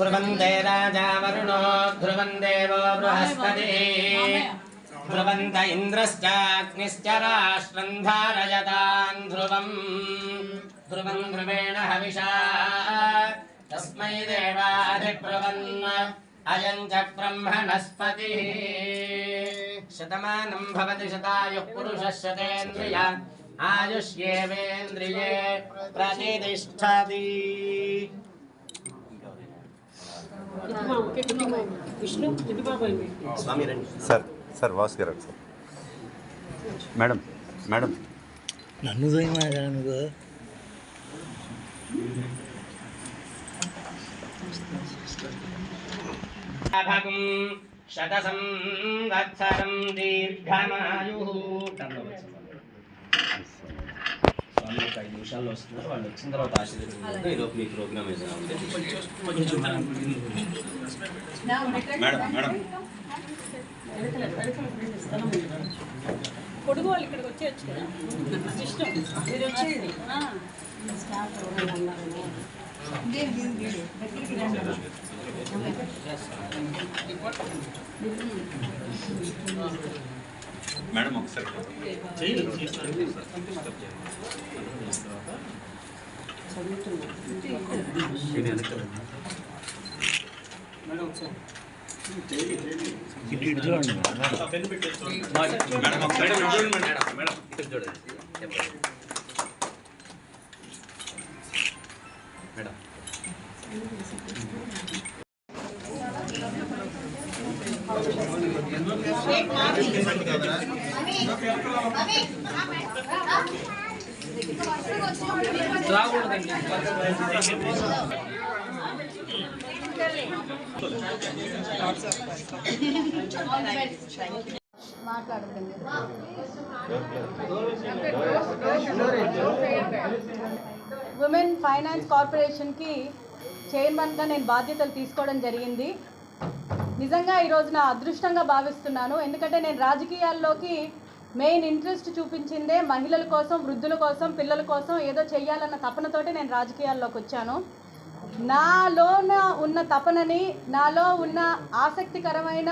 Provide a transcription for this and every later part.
ध्रुवन्ते राजा वरुणो ध्रुवन् बृहस्पति बृहस्पतिः। ध्रुवन्त इन्द्रश्चाग्निश्च राष्ट्रम् धारयतान् ध्रुवम्। ध्रुवम् ध्रुवेण हविषा। तस्मै देवाधिब्रुवन् अयम् च ब्रह्मणस्पतिः शतमानम् भवति शतायुः पुरुषः शतेन्द्रिय, आयुष्येवेन्द्रिये प्रतिष्ठति। సార్ సార్ వాసు గారు సార్ మేడం మేడం నన్ను దోయమా నువ్వు భగం శత సంవత్సరం దీర్ఘమాయు వాళ్ళు ఒక ఐదు నిమిషాల్లో వస్తున్నారు వాళ్ళు వచ్చిన తర్వాత ఆశీర్వదించారు ఈరోజు మీ ప్రోగ్రామ్ ఏదైనా ఉంటే మేడం మేడం పొడుగు వాళ్ళు ఇక్కడికి వచ్చి కదా ఇష్టం మీరు వచ్చేయండి ఆ. మేడం ఒకసారి ఇటు ఇటు చూడండి మేడం ఒకసారి చూడండి మేడం మేడం ఇక్కడ ఉమెన్ ఫైనాన్స్ కార్పొరేషన్కి చైర్మన్గా నేను బాధ్యతలు తీసుకోవడం జరిగింది. నిజంగా ఈరోజు నా అదృష్టంగా భావిస్తున్నాను. ఎందుకంటే నేను రాజకీయాల్లోకి మెయిన్ ఇంట్రెస్ట్ చూపించిందే మహిళల కోసం వృద్ధుల కోసం పిల్లల కోసం ఏదో చేయాలన్న తపనతోటి నేను రాజకీయాల్లోకి వచ్చాను. నాలోన ఉన్న తపనని నాలో ఉన్న ఆసక్తికరమైన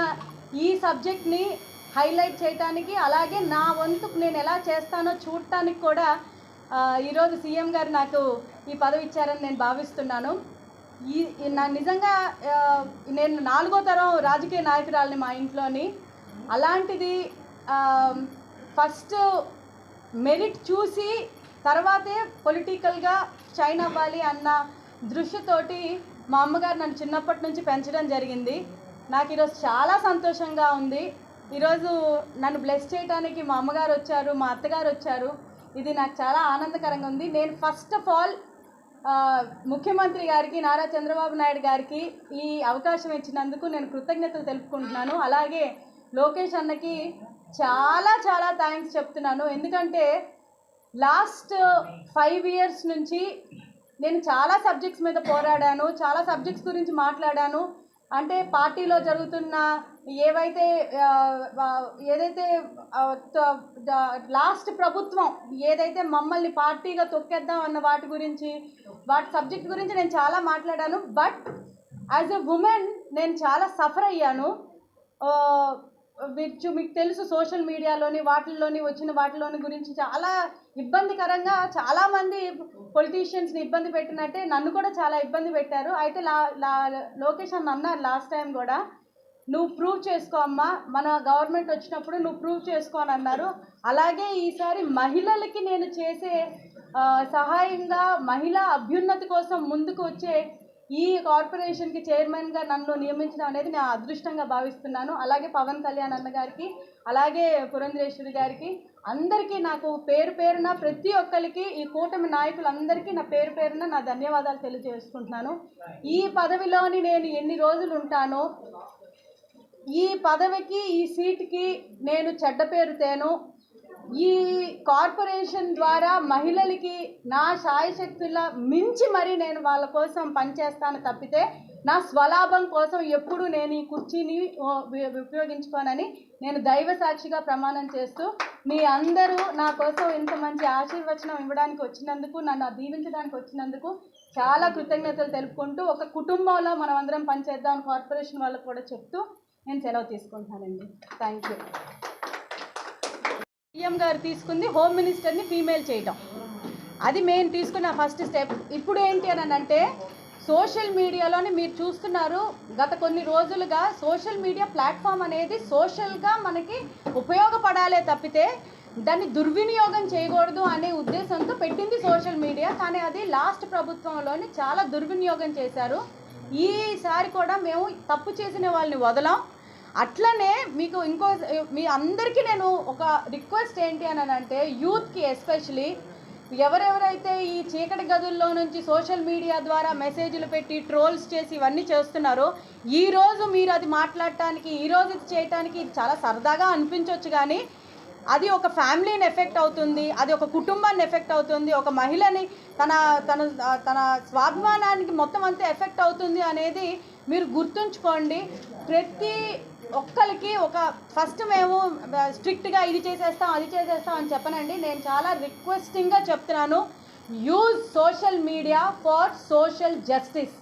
ఈ సబ్జెక్ట్ని హైలైట్ చేయటానికి అలాగే నా వంతు నేను ఎలా చేస్తానో చూడటానికి కూడా ఈరోజు సీఎం గారు నాకు ఈ పదవి ఇచ్చారని నేను భావిస్తున్నాను. ఈ నా నిజంగా నేను నాలుగో తరం రాజకీయ నాయకురాలని మా ఇంట్లోని అలాంటిది ఫస్ట్ మెరిట్ చూసి తర్వాతే పొలిటికల్గా షైన్ అవ్వాలి అన్న దృష్టితోటి మా అమ్మగారు నన్ను చిన్నప్పటి నుంచి పెంచడం జరిగింది. నాకు ఈరోజు చాలా సంతోషంగా ఉంది. ఈరోజు నన్ను బ్లెస్ చేయడానికి మా అమ్మగారు వచ్చారు మా అత్తగారు వచ్చారు. ఇది నాకు చాలా ఆనందకరంగా ఉంది. నేను ఫస్ట్ ఆఫ్ ఆల్ ముఖ్యమంత్రి గారికి నారా చంద్రబాబు నాయుడు గారికి ఈ అవకాశం ఇచ్చినందుకు నేను కృతజ్ఞతలు తెలుపుకుంటున్నాను. అలాగే లోకేష్ అన్నకి చాలా చాలా థ్యాంక్స్ చెప్తున్నాను. ఎందుకంటే లాస్ట్ ఫైవ్ ఇయర్స్ నుంచి నేను చాలా సబ్జెక్ట్స్ మీద పోరాడాను చాలా సబ్జెక్ట్స్ గురించి మాట్లాడాను. అంటే పార్టీలో జరుగుతున్న ఏవైతే ఏదైతే లాస్ట్ ప్రభుత్వం ఏదైతే మమ్మల్ని పార్టీగా తొక్కేద్దాం అన్న వాటి గురించి వాటి సబ్జెక్ట్ గురించి నేను చాలా మాట్లాడాను. బట్ యాజ్ ఎ ఉమెన్ నేను చాలా సఫర్ అయ్యాను. మీరు మీకు మీకు తెలుసు సోషల్ మీడియాలోని వాటిల్లోని వచ్చిన వాటిలోని గురించి చాలా ఇబ్బందికరంగా చాలామంది పొలిటీషియన్స్ని ఇబ్బంది పెట్టినట్టే నన్ను కూడా చాలా ఇబ్బంది పెట్టారు. అయితే లా లా లోకేష్ అన్న అన్నారు లాస్ట్ టైం కూడా నువ్వు ప్రూవ్ చేసుకో అమ్మా మన గవర్నమెంట్ వచ్చినప్పుడు నువ్వు ప్రూవ్ చేసుకో అని అన్నారు. అలాగే ఈసారి మహిళలకి నేను చేసే సహాయంగా మహిళా అభ్యున్నతి కోసం ముందుకు వచ్చే ఈ కార్పొరేషన్కి చైర్మన్గా నన్ను నియమించడం అనేది నేను అదృష్టంగా భావిస్తున్నాను. అలాగే పవన్ కళ్యాణ్ అన్న గారికి అలాగే పురంధరేశ్వరి గారికి అందరికీ నాకు పేరు పేరున ప్రతి ఒక్కరికి ఈ కూటమి నాయకులందరికీ నా పేరు పేరున నా ధన్యవాదాలు తెలియజేసుకుంటున్నాను. ఈ పదవిలోని నేను ఎన్ని రోజులు ఉంటానో ఈ పదవికి ఈ సీట్కి నేను చెడ్డ పేరుతేను ఈ కార్పొరేషన్ ద్వారా మహిళలకి నా శాయశక్తుల మించి మరి నేను వాళ్ళ కోసం పనిచేస్తాను తప్పితే నా స్వలాభం కోసం ఎప్పుడు నేను ఈ కుర్చీని ఉపయోగించుకోనని నేను దైవ సాక్షిగా ప్రమాణం చేస్తూ మీ అందరూ నా కోసం ఇంత మంచి ఆశీర్వచనం ఇవ్వడానికి వచ్చినందుకు నన్ను దీవించడానికి వచ్చినందుకు చాలా కృతజ్ఞతలు తెలుపుకుంటూ ఒక కుటుంబంలో మనం అందరం పనిచేద్దాం కార్పొరేషన్ వాళ్ళకు కూడా చెప్తూ నేను సెలవు తీసుకుంటానండి. థ్యాంక్ యూ సీఎం గారు తీసుకుంది హోమ్ మినిస్టర్ని ఫీమేల్ చేయటం. అది మెయిన్ తీసుకున్న ఫస్ట్ స్టెప్. ఇప్పుడు ఏంటి అని అంటే సోషల్ మీడియాలోనే మీరు చూస్తున్నారు గత కొన్ని రోజులుగా సోషల్ మీడియా ప్లాట్ఫామ్ అనేది సోషల్గా మనకి ఉపయోగపడాలే తప్పితే దాన్ని దుర్వినియోగం చేయకూడదు అనే ఉద్దేశంతో పెట్టింది సోషల్ మీడియా. కానీ అది లాస్ట్ ప్రభుత్వంలోని చాలా దుర్వినియోగం చేశారు. ఈసారి కూడా మేము తప్పు చేసిన వాళ్ళని వదలం. అట్లనే మీకు ఇంకో మీ అందరికీ నేను ఒక రిక్వెస్ట్ ఏంటి అని అంటే యూత్కి ఎస్పెషలీ ఎవరెవరైతే ఈ చీకటి గదుల్లో నుంచి సోషల్ మీడియా ద్వారా మెసేజ్లు పెట్టి ట్రోల్స్ చేసి ఇవన్నీ చేస్తున్నారో ఈ రోజు మీరు అది మాట్లాడటానికి ఈ రోజు ఇది చేయటానికి ఇది చాలా సరదాగా అనిపించవచ్చు కానీ అది ఒక ఫ్యామిలీని ఎఫెక్ట్ అవుతుంది అది ఒక కుటుంబాన్ని ఎఫెక్ట్ అవుతుంది ఒక మహిళని తన తన తన స్వాభిమానానికి మొత్తం అంతా ఎఫెక్ట్ అవుతుంది అనేది మీరు గుర్తుంచుకోండి. ప్రతి ఒక్కరికి ఒక ఫస్ట్ మేము స్ట్రిక్ట్గా ఇది చేసేస్తాం అది చేసేస్తాం అని చెప్పనండి. నేను చాలా రిక్వెస్టింగ్గా చెప్తున్నాను. Use social media for social justice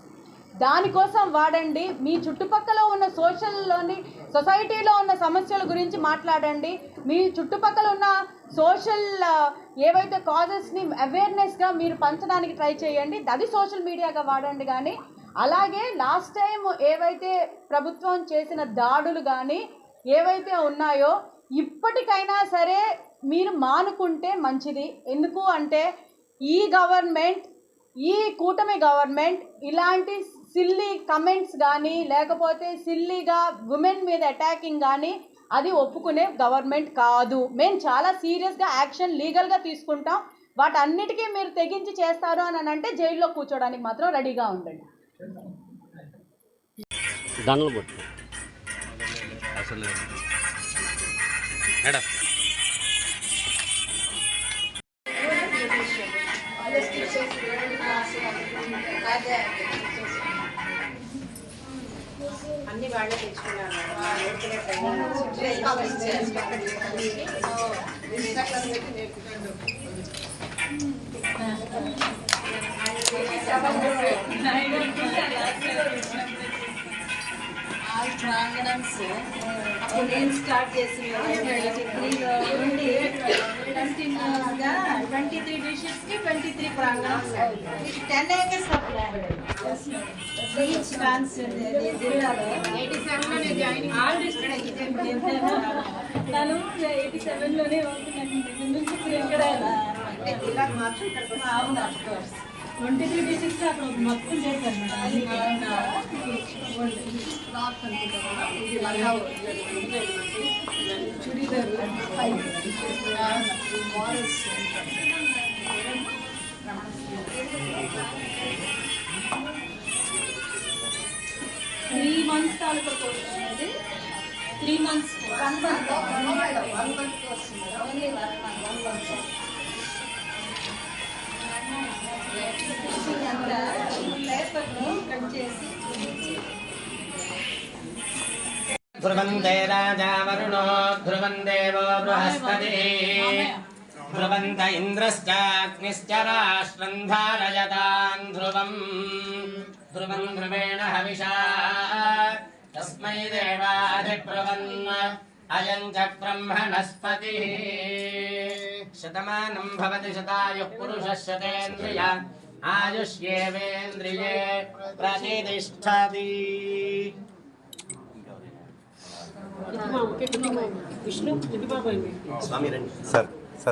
దానికోసం వాడండి. మీ చుట్టుపక్కల ఉన్న సోషల్లోని సొసైటీలో ఉన్న సమస్యల గురించి మాట్లాడండి. మీ చుట్టుపక్కల ఉన్న సోషల్ ఏవైతే కాజెస్ని అవేర్నెస్గా మీరు పంచడానికి ట్రై చేయండి. అది సోషల్ మీడియాగా వాడండి కానీ అలాగే లాస్ట్ టైం ఏవైతే ప్రభుత్వం చేసిన దాడులు కానీ ఏవైతే ఉన్నాయో ఇప్పటికైనా సరే మీరు మానుకుంటే మంచిది. ఎందుకు అంటే ఈ గవర్నమెంట్ ఈ కూటమి గవర్నమెంట్ ఇలాంటి సిల్లీ కమెంట్స్ కానీ లేకపోతే సిల్లీగా ఉమెన్ మీద అటాకింగ్ కానీ అది ఒప్పుకునే గవర్నమెంట్ కాదు. మేము చాలా సీరియస్గా యాక్షన్ లీగల్గా తీసుకుంటాం. వాటన్నిటికీ మీరు తెగించి చేస్తారు అని అంటే జైల్లో కూర్చోడానికి మాత్రం రెడీగా ఉండండి. దండలు కొట్టు అసలు మేడం అన్ని వాళ్ళే తెచ్చుకున్నారు ఆ నేర్చుకునే ట్రైనింగ్ ఆల్ ప్రాంగణమ్స్ అప్పుడు నేను స్టార్ట్ చేసిన నుండి కంటిన్యూస్గా ట్వంటీ త్రీ డిషెస్కి twenty three ప్రాంగణమ్స్ ten acres of land each concept జిల్లాలో ఎయిటీ సెవెన్లోనే జాయినింగ్ ఆల్ డిస్ట్రిక్ట్ తను ఎయిటీ సెవెన్లోనే ఇక్కడ? అంటే జిల్లాకు మాత్రం ఇక్కడికి అవును of course twenty three districts అక్కడ మొత్తం చేశారు చుడీదారు త్రీ మంత్స్ తాలూకా కోర్స్ అనేది three months. One month one month వస్తుంది only one month one month. అంతా పేపర్లో కట్ చేసి ధ్రువంతే రాజా వరుణో ధ్రువం దేవో బృహస్పతి ధ్రువంత ఇంద్రశ్చాగ్నిశ్చ రాష్ట్రం ధారయతాన్ ధ్రువం ధ్రువం ధ్రువేణ హవిషా తస్మై దేవాధిబ్రువన్ అయం చ బ్రహ్మణస్పతి शतमानम् भवति शतायुः पुरुषः शतेन्द्रिय आयुष्येवेन्द्रिये प्रतिष्ठति। स्वामी सर